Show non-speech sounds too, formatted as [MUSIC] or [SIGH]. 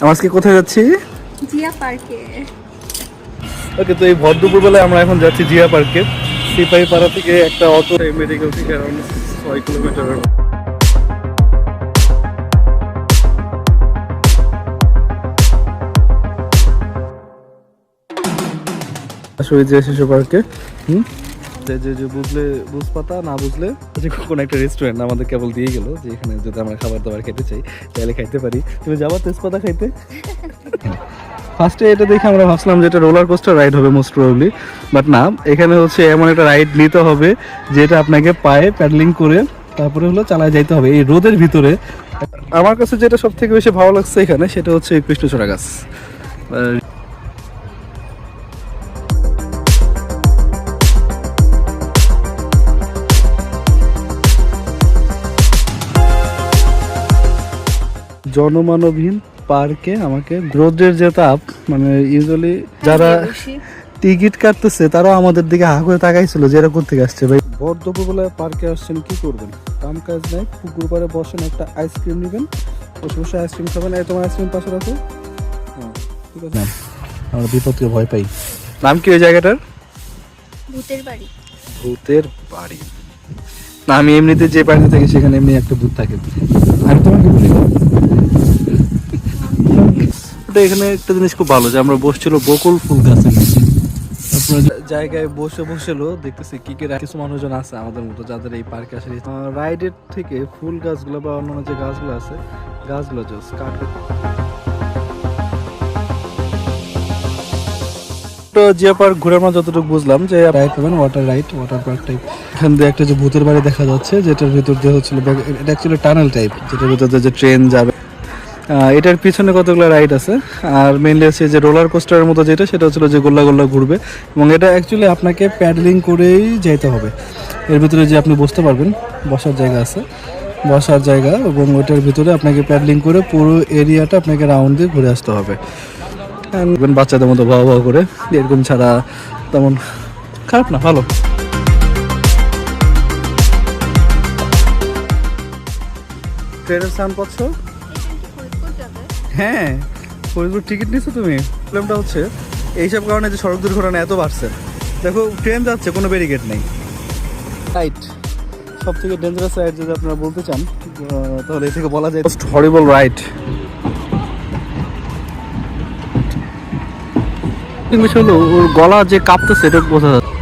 আমরা আজকে কোথায় যাচ্ছি? জিয়া পার্কে। ওকে তো এই ভর দুপুরবেলায় আমরা এখন যাচ্ছি জিয়া পার্কে। সিপাহী পাড়া থেকে একটা অটো মেডিকেল থেকে অ্যারাউন্ড ছয় কিলোমিটার আসলে যে শিশু পার্কে। হুম? যে যে যে বুঝলে বুঝ পাতা না বুঝলে যে কোনো একটা রেস্টুরেন্ট আমাদের কেবল দিয়ে গেল যে এখানে যদি আমরা খাবার দাবার খেতে চাই তাহলে খাইতে পারি। তুমি যাবা তেজপাতা খাইতে? [LAUGHS] ফার্স্টে এটা দেখে আমরা ভাবছিলাম যে এটা রোলার কোস্টার রাইড হবে মোস্ট প্রবলি বাট না এখানে হচ্ছে এমন একটা রাইড নিতে হবে যেটা আপনাকে পায়ে প্যাডলিং করে তারপরে হলো চালায় যাইতে হবে এই রোদের ভিতরে। আমার কাছে যেটা সব থেকে বেশি ভালো লাগছে এখানে সেটা হচ্ছে এই কৃষ্ণচূড়া গাছ। জনমানবহীন পার্কে আমাকে রোদ্রের যে তাপ মানে ইউজুয়ালি যারা টিকিট কাটতেছে তারাও আমাদের দিকে হা করে তাকাইছিল যে এরা কোথেকে আসছে। ভাই ভর পার্কে আসছেন কি করবেন? কাম কাজ নাই পুকুর পাড়ে বসেন একটা আইসক্রিম নেবেন বসে বসে আইসক্রিম খাবেন। এই তোমার আইসক্রিম পাশে রাখো। হ্যাঁ, ঠিক আছে। আমরা বিপদকে ভয় পাই। নাম কি ওই জায়গাটার? ভূতের বাড়ি। ভূতের বাড়ি। আমি এমনিতে যে বাড়িতে থাকি সেখানে এমনি একটা ভূত থাকে। আমি তোমাকে বলি। ওটা এখানে একটা জিনিস খুব ভালো যে আমরা বসছিল বকুল ফুল গাছের নিচে। জায়গায় বসে বসেলো, দেখতেছি কি কি কিছু মানুষজন আছে আমাদের মতো যাদের এই পার্কে আসে। রাইডের থেকে ফুল গাছগুলো বা অন্যান্য যে গাছগুলো আছে, গাছগুলো জোস কাঠ জিয়া পার্ক ঘুরে আমরা যতটুকু বুঝলাম যে ride water ride water park type এখান দিয়ে একটা যে ভূতের বাড়ি দেখা যাচ্ছে, যেটার ভিতর হচ্ছিল এটা টানেল টাইপ যেটার ভিতর যে ট্রেন যাবে। এটার পিছনে কতগুলো রাইড আছে? আর মেইনলি হচ্ছে যে রোলার কোস্টারের মতো যেটা, সেটা হচ্ছিল যে গোল্লা গোল্লা ঘুরবে। এবং এটা অ্যাকচুয়ালি আপনাকে প্যাডলিং করেই যেতে হবে। এর ভিতরে যে আপনি বসতে পারবেন, বসার জায়গা আছে। বসার জায়গা এবং ওইটার ভিতরে আপনাকে প্যাডলিং করে পুরো এরিয়াটা আপনাকে রাউন্ড দিয়ে ঘুরে আসতে হবে। বাচ্চাদের মতো ভাও ভাও করে এরকম ছাড়া তেমন খারাপ না ভালো। ট্রেনের স্থান পাচ্ছ? হ্যাঁ ফরিদপুর টিকিট নিছো তুমি? প্রবলেমটা হচ্ছে এইসব কারণে যে সড়ক দুর্ঘটনা এত বাড়ছে। দেখো ট্রেন যাচ্ছে কোনো ব্যারিকেড নেই। রাইট সব থেকে ডেঞ্জারাস রাইড যদি আপনারা বলতে চান তাহলে এ থেকে বলা যায় হরিবল রাইড বিষয় হলো ওর গলা যে কাঁপতেছে এটা বোঝা যাচ্ছে।